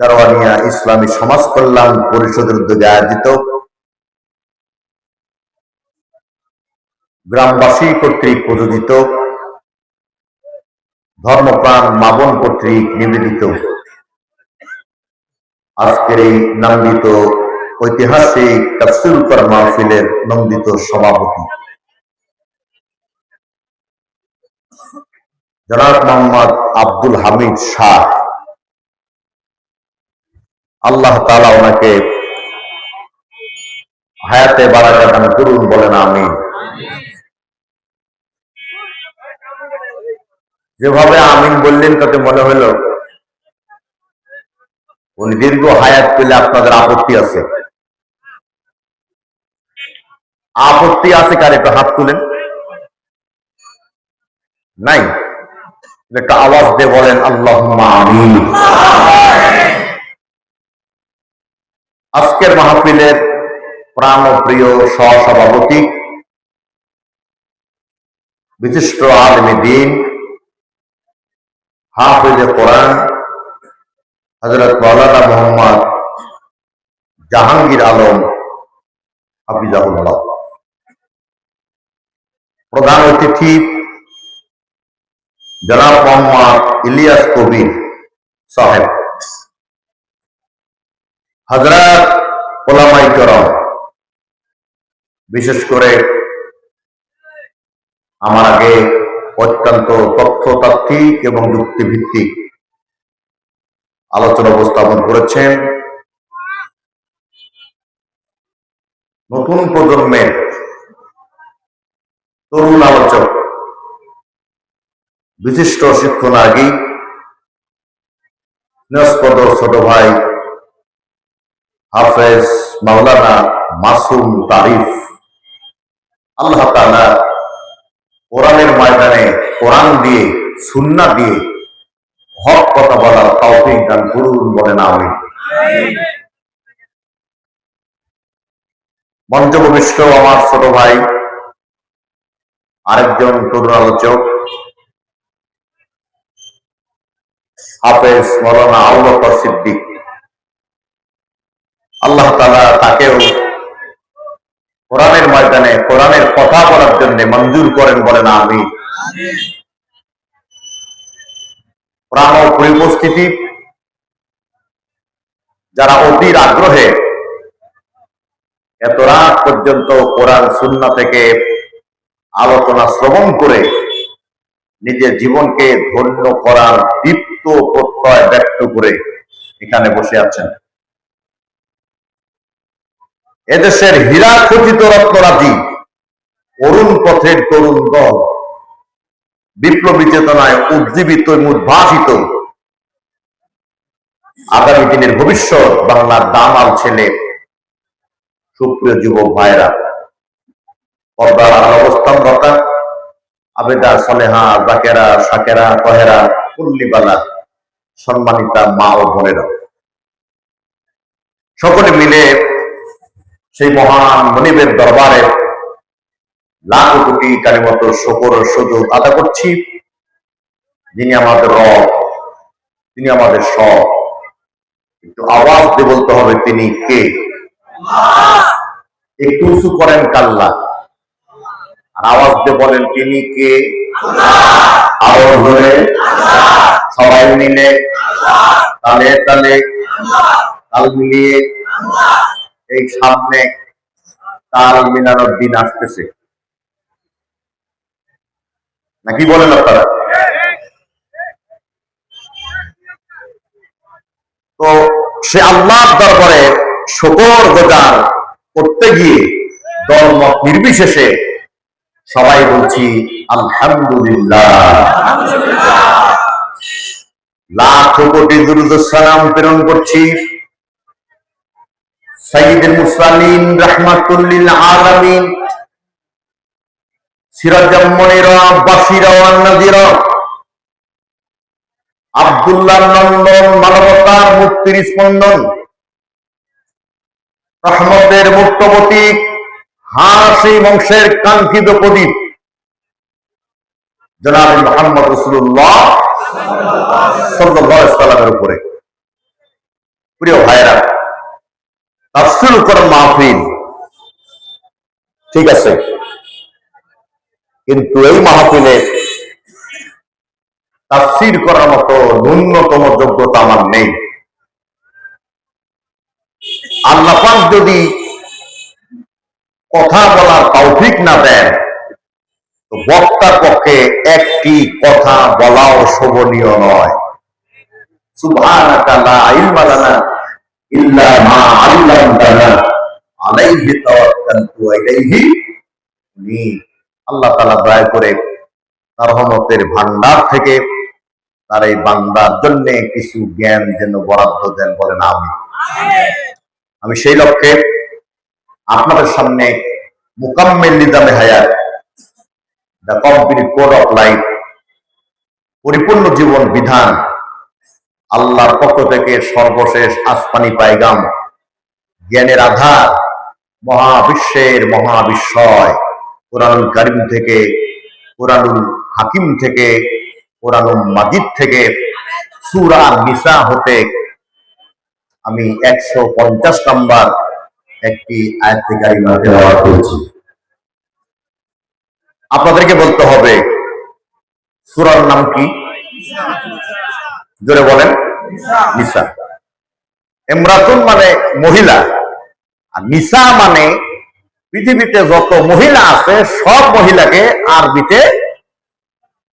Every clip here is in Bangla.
দারওয়ানিয়া ইসলামী সমাজ কল্যাণ পরিষদের উদ্যোগে আয়োজিত গ্রামবাসী কর্তৃক প্রযোজিত ধর্মপ্রাণ মাবন কর্তৃক নিবেদিত আজকের এই নন্দিত ঐতিহাসিক তফসিল কর মাহফিলের নন্দিত সভাপতি। জনাব মোহাম্মদ আব্দুল হামিদ শাহ। আল্লাহ তালা ওনাকে হায়াতে বারাকা দান করুন, বলেন আমি যেভাবে আমিন বললেন, তাতে মনে হলো উনি দীর্ঘ হায়াত পেলে আপনাদের আপত্তি আছে। আপত্তি আছে কার? একটু হাত তুলেন। নাই। একটা আওয়াজ দিয়ে বলেন আল্লাহ আমিন। আজকের মাহফিলের প্রাণ প্রিয় সহসভাপতি, বিশিষ্ট আলমী দিন, হাফিজে কোরআন হজরত মৌলানা মোহাম্মদ জাহাঙ্গীর আলম হাফিজাহুল্লাহ। প্রধান অতিথি জনাব মোহাম্মদ ইলিয়াস কবির সাহেব। হজরত ওলামাই করম, বিশেষ করে আমার আগে অত্যন্ত তথ্যতাত্ত্বিক এবং যুক্তিভিত্তিক আলোচনা উপস্থাপন করেছেন। নতুন প্রজন্মের তরুণ আলোচক, বিশিষ্ট শিক্ষণাগী স্নেহস্পদ ছোট ভাই হাফেজ মাওলানা মাসুম তারিফ। আল্লাহ কোরআনের ময়দানে কোরআন দিয়ে সুন্না দিয়ে হক কথা বলার তৌফিক দান করুন বলেন আমি মঞ্চভূমিষ্ঠ আমার ছোট ভাই, আরেকজন তরুণ আলোচক, হাফেজ মৌলানা বকর সিদ্দিক। আল্লাহ তাআলা তাকেও কোরআনের ময়দানে, কোরআনের কথা বলার জন্য মঞ্জুর করেন বলেন আমি প্রাণ পরিপস্থিতি যারা অতির আগ্রহে এত রাত পর্যন্ত কোরআন শূন্য থেকে আলোচনা শ্রবণ করে নিজের জীবনকে ধন্য করার দীপ্ত প্রত্যয় ব্যক্ত করে এখানে বসে আছেন। এদেশের হীরা খচিত রত্নরাজি অরুণ পথের তরুণ দল। বিপ্লবী চেতনায় উজ্জীবিত উদ্ভাসিত। আগামী দিনের ভবিষ্যৎ বাংলার দামাল ছেলে সুপ্রিয় যুবক ভাইরা পর্দার অবস্থানরতা আবেদা, সলেহা, জাকেরা সাকেরা কহেরা কুল্লিবালা, সম্মানিতা মা ও বোনেরা। সকলে মিলে সেই মহান মনিবের দরবারে লাখ কোটি কারিমত শকর সুযোগ আদা করছি। যিনি আমাদের রব, তিনি আমাদের সব। একটু আওয়াজ দিয়ে বলতে হবে, তিনি কে? একটু উঁচু করেন কাল্লা। আর আওয়াজ দিয়ে বলেন, তিনি কে? আওয়াজ ধরে সবাই মিলে তালে তালে তাল মিলিয়ে এই সামনে তাল মিলানোর দিন আসতেছে। নাকি বলেন আপনারা? তো সে আল্লাহ দরবারে শকর গোজার করতে গিয়ে দলমত নির্বিশেষে সবাই বলছি, আলহামদুলিল্লাহ। লাখ কোটি দুরুদ সালাম প্রেরণ করছি। আব্দুল্লাহ নন্দন মানবতার মুক্তির স্পন্দন। রহমতের মুক্তবতী, হাসি বংশের কাঙ্ক্ষিত প্রদীপ। জনাব মোহাম্মদ রসুল্লাহ উপরে। প্রিয় ভাইরা তাফসিল করেন মাহফিল। ঠিক আছে? কিন্তু এই মাহফিলে তাফসির করার মতো ন্যূনতম যোগ্যতা আমার নেই। আল্লাহ পাক যদি কথা বলার তৌফিক না দেন বক্তার পক্ষে একটি কথা বলাও শোভনীয় নয়। লানা ভান্ডার থেকে তার এই বান্দার জন্য কিছু জ্ঞান যেন বরাদ্দ দেন বলেন আমি আমি সেই লক্ষ্যে আপনাদের সামনে মুকাম্মেল নিজামে হায়াত, দ্য কোড অফ লাইফ, পরিপূর্ণ জীবন বিধান আল্লাহর পক্ষ থেকে সর্বশেষ আসমানি পাইগাম জ্ঞানের আধার, মহাবিশ্বের মহাবিশ্বয় কোরআনুল করিম থেকে, কোরআনুল হাকিম থেকে, কোরআনুল মাজিদ থেকে, সুরা নিসা হতে আমি একশো পঞ্চাশ নম্বর একটি আয়াতিকারিমা দেওয়া করেছি। আপনাদেরকে বলতে হবে, সুরার নাম কি? জোরে বলেন। নিসা। এমরাতুন মানে মহিলা। আর নিসা মানে পৃথিবীতে যত মহিলা আছে সব মহিলাকে আরবিতে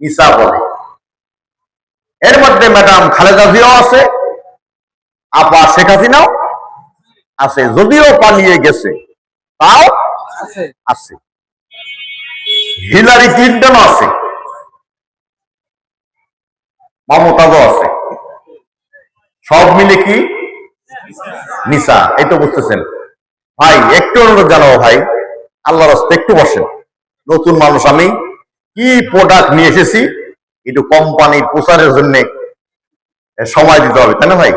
নিসা বলে। এর মধ্যে ম্যাডাম খালেদা জিয়াও আছে আপা শেখ হাসিনাও আছে। যদিও পালিয়ে গেছে তাও আছে। আছে। হিলারি ক্লিন্টন আছে। মমতাজও আছে। সব মিলে কি? নিসা, এই তো বুঝতেছেন। ভাই, একটু অনুরোধ জানাব ভাই, আল্লাহর রাস্তে একটু বসেন। নতুন মানুষ আমি, কি প্রোডাক্ট নিয়ে এসেছি, একটু কোম্পানি প্রচারের জন্য সময় দিতে হবে, তাই না ভাই?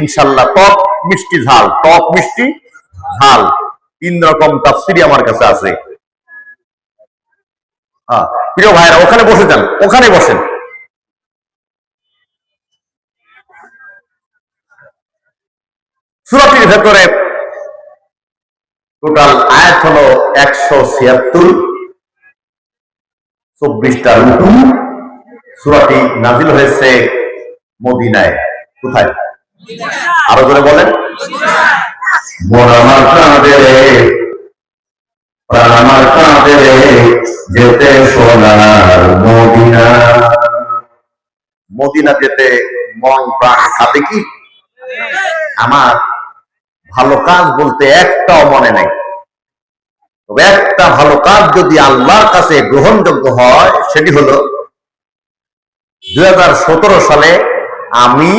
ইনশাল্লাহ, টক মিষ্টি ঝাল, টক মিষ্টি ঝাল, তিন রকম তাফসিরি আমার কাছে আছে। হ্যাঁ প্রিয় ভাইরা, ওখানে বসে যান, ওখানে বসেন। সুরাটির ভেতরে টোটাল আয়াত হলো একশো ছিয়াত্তর, চব্বিশটা রুকু সুরাটি নাজিল হয়েছে মদিনায়। কোথায়? আরও করে বলেন। মন আমার প্রাণ আমার কাঁদে যেতে সোনার মদিনা। মদিনা যেতে মন প্রাণ কাঁদে কি? আমার ভালো কাজ বলতে একটাও মনে নেই। তবে একটা ভালো কাজ যদি আল্লাহর কাছে গ্রহণযোগ্য হয়, সেটি হলো দুই সালে আমি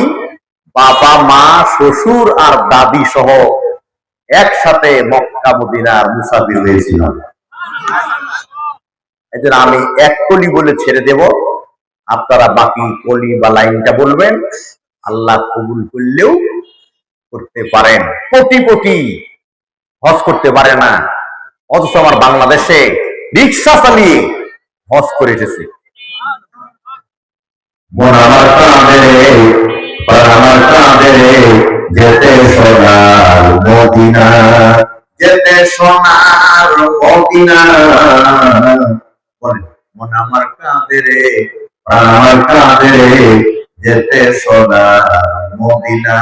বাবা, মা, শ্বশুর আর দাদি সহ একসাথে মক্কা মদিনার মুসাফির হয়েছিলাম। এই জন্য আমি এক কলি বলে ছেড়ে দেব। আপনারা বাকি কলি বা লাইনটা বলবেন। আল্লাহ কবুল করলেও করতে পারেন। কোটিপতি হজ করতে পারে না। অথচ আমার বাংলাদেশে রিক্সা চালিয়ে হজ করে এসেছে আমার কাঁদে আমার কাঁদে যেতে সোনার মদিনা। যেতে সোনার মদিনা। মন আমার কাঁদে রে আমার কাঁদে রে যেতে সোনার মদিনা।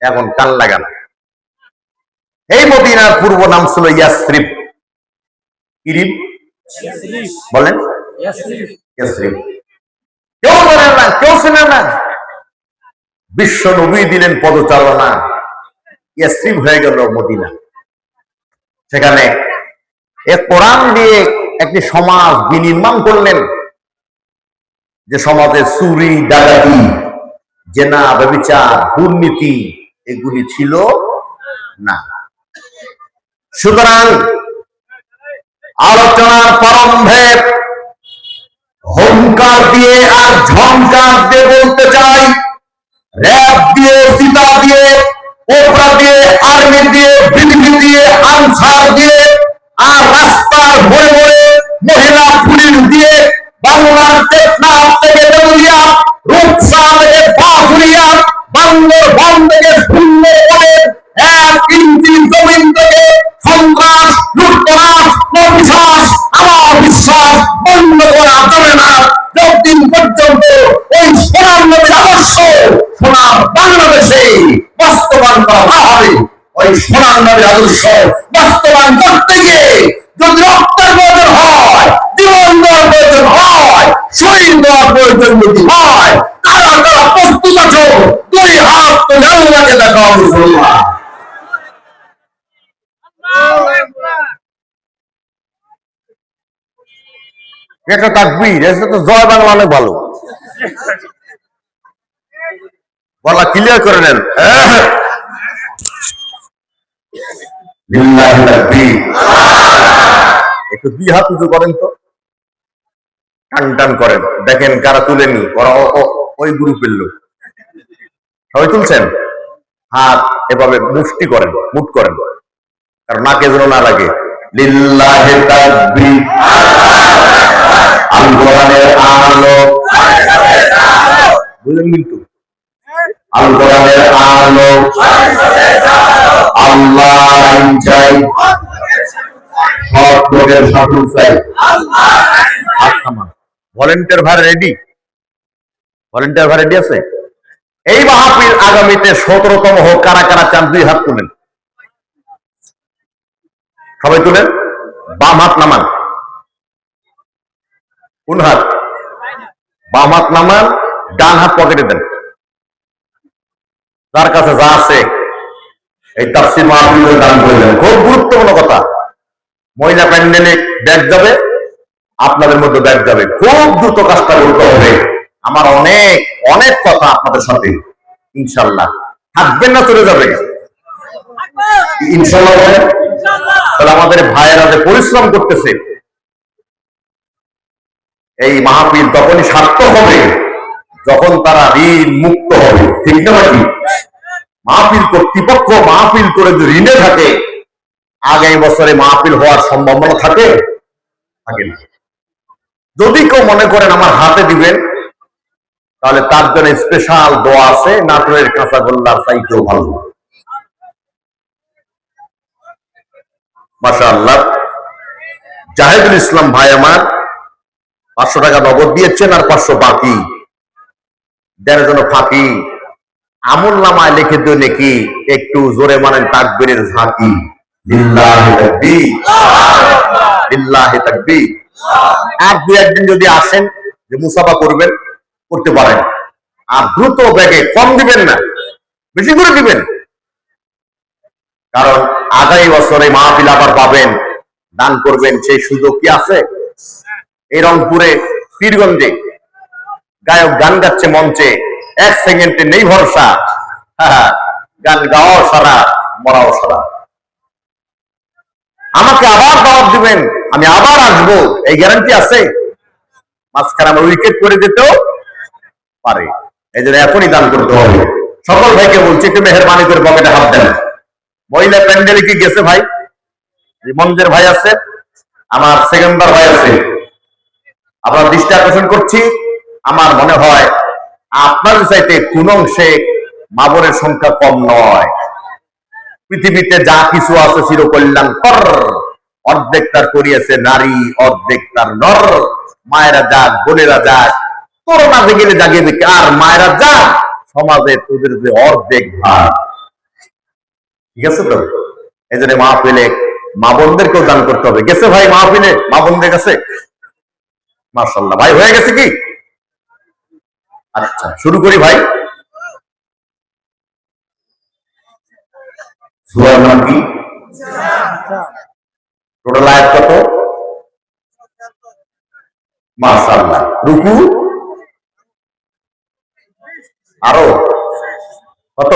এখন কান লাগান। এই মদিনার পূর্ব নাম ছিল ইয়াসরিফ। ইরিব বলেন। কেউ বলেন না, কেউ শোনেন না। বিশ্ব নবী দিলেন পদচারণা। ইয়াসরিফ হয়ে গেল মদিনা। সেখানে এ কোরআন দিয়ে একটি সমাজ বিনির্মাণ করলেন। যে সমাজে চুরি, ডাকাতি, জেনা, ব্যবিচার, দুর্নীতি এগুলি ছিল না। সুতরাং আলোচনার প্রারম্ভে হুঙ্কার দিয়ে আর ঝংকার দিয়ে বলতে চাই, র্যাব দিয়ে, সীতা দিয়ে, ওপরা দিয়ে, আর্মি দিয়ে বিডিপি দিয়ে, আনসার দিয়ে, আর রাস্তার ভরে ভরে মহিলা পুলিশ দিয়ে বাংলার আদর্শ বাস্তবায়ন করতে গিয়ে যদি রক্তের প্রয়োজন হয়, জীবন দেওয়ার প্রয়োজন হয় শহীদ দেওয়ার প্রয়োজন যদি হয় তারা তারা প্রস্তুত আছো? দুই হাত মুসলমান এটা এটা তো জয় বাংলা অনেক ভালো। বলা ক্লিয়ার করে নেন। একটু দুই হাত উঁচু করেন তো। টান টান করেন। দেখেন কারা তুলেনি? ওরা ওই গ্রুপের লোক। সবাই তুলছেন? হাত এভাবে মুষ্টি করেন, মুট করেন। কারণ নাকে যেন না লাগে। আলো বুঝলেন কিন্তু আল কোরআনের আলো। রেডি ভার রেডি আছে? এই মাহফিল আগামীতে সতেরোতম হোক, কারা কারা চান, দুই হাত তুলেন। সবাই তুলেন? বাম হাত নামান। কোন হাত? বাম হাত নামান, ডান হাত পকেটে দেন। যার কাছে যা আছে, এই তাফসির মাহফিলে দান করে দেন। খুব গুরুত্বপূর্ণ কথা। মহিলা প্যান্ডেলে ব্যাগ যাবে, আপনাদের মধ্যে ব্যাগ যাবে। খুব দ্রুত কাজটা করতে হবে। আমার অনেক অনেক কথা আপনাদের সাথে, ইনশাল্লাহ। থাকবেন না, চলে যাবে ইনশাল্লাহ তাহলে আমাদের ভাইয়েরা যে পরিশ্রম করতেছে, এই মাহফিল তখনই সার্থক হবে, যখন তারা ঋণ মুক্ত হবে। ঠিক মাহফিল কর্তৃপক্ষ মাহফিল করে যদি ঋণে থাকে, আগামী বছরে মাহফিল হওয়ার সম্ভাবনা থাকে? থাকে না। যদি কেউ মনে করেন আমার হাতে দিবেন, তাহলে তার জন্য স্পেশাল দোয়া আছে, নাটোরের কাঁচাগোল্লার ভালো। মাসা আল্লাহ জাহেদুল ইসলাম ভাই আমার, পাঁচশো টাকা নগদ দিয়েছেন আর পাঁচশো বাকি। দেড় জন্য ফাঁকি। আমল নামায় লিখে দিও নাকি? একটু জোরে মানেন তাকবীরের ঝাঁকি। আর দু একদিন যদি আসেন যে মুসাফা করবেন, করতে পারেন। আর দ্রুত ব্যাগে কম দিবেন না, বেশি করে দিবেন। কারণ আগামী বছরে মাহফিল আবার পাবেন, দান করবেন, সেই সুযোগ কি আছে? এই রংপুরে পীরগঞ্জে গায়ক গান গাচ্ছে মঞ্চে। এক সেকেন্ডে নেই ভরসা। হ্যাঁ, গান গাওয়াও সারা মরাও সারা। আমাকে আবার দাওয়াত দিবেন আমি আবার আসব এই গ্যারান্টি আছে? মাঝখানে আমার উইকেট করে দিতেও পারে। এই জন্য এখনই দান করতে হবে। সকল ভাইকে বলছি একটু মেহরবানি করে পকেটে হাত দেন। মহিলা প্যান্ডেলে কি গেছে ভাই? মঞ্জের ভাই আছে আমার সেকেন্ডার ভাই আছে। আপনার দৃষ্টি আকর্ষণ করছি আমার মনে হয় আপনার চাইতে কোন অংশে মাবনের সংখ্যা কম নয়। পৃথিবীতে যা কিছু আছে চিরকল্যাণ কর অর্ধেক তার করিয়েছে নারী, অর্ধেক তার নর। মায়েরা যাক, বোনেরা যাক করোনা থেকে জাগিয়ে দেখে আর মায়েরা যাক, সমাজে তোদের যে অর্ধেক ভাগ। ঠিক আছে তো? এই জন্য মাহফিলে মা বোনদেরকেও দান করতে হবে। গেছে ভাই মাহফিলে? মা বোনদের কাছে? মার্শাল্লাহ ভাই, হয়ে গেছে কি? আচ্ছা শুরু করি ভাই। সূরার নাম কি? টোটাল আয়াত কত? মাশাআল্লাহ। রুকু? আরও? কত?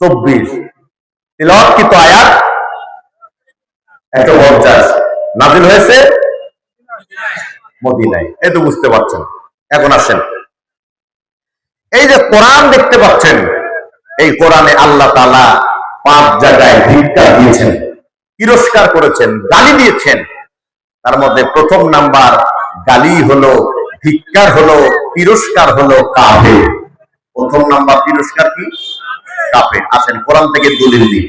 চব্বিশ। তিলওয়াত কি তো আয়াত? একশো পঞ্চাশ। নাজিল হয়েছে? মদিনায়। এই তো বুঝতে পারছেন। এখন আসেন। এই যে কোরআন দেখতে পাচ্ছেন, এই কোরআনে আল্লাহ তাআলা পাঁচ জায়গায় ভিক্ষা দিয়েছেন, তিরস্কার করেছেন, গালি দিয়েছেন। তার মধ্যে প্রথম নাম্বার, গালি হলো, ভিক্ষার হলো, তিরস্কার হলো কাহে প্রথম নাম্বার তিরস্কার কি? কাফের। আসেন, কোরআন থেকে দলিল দিই।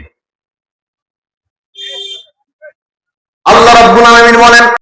আল্লাহ রাব্বুল আলামিন বলেন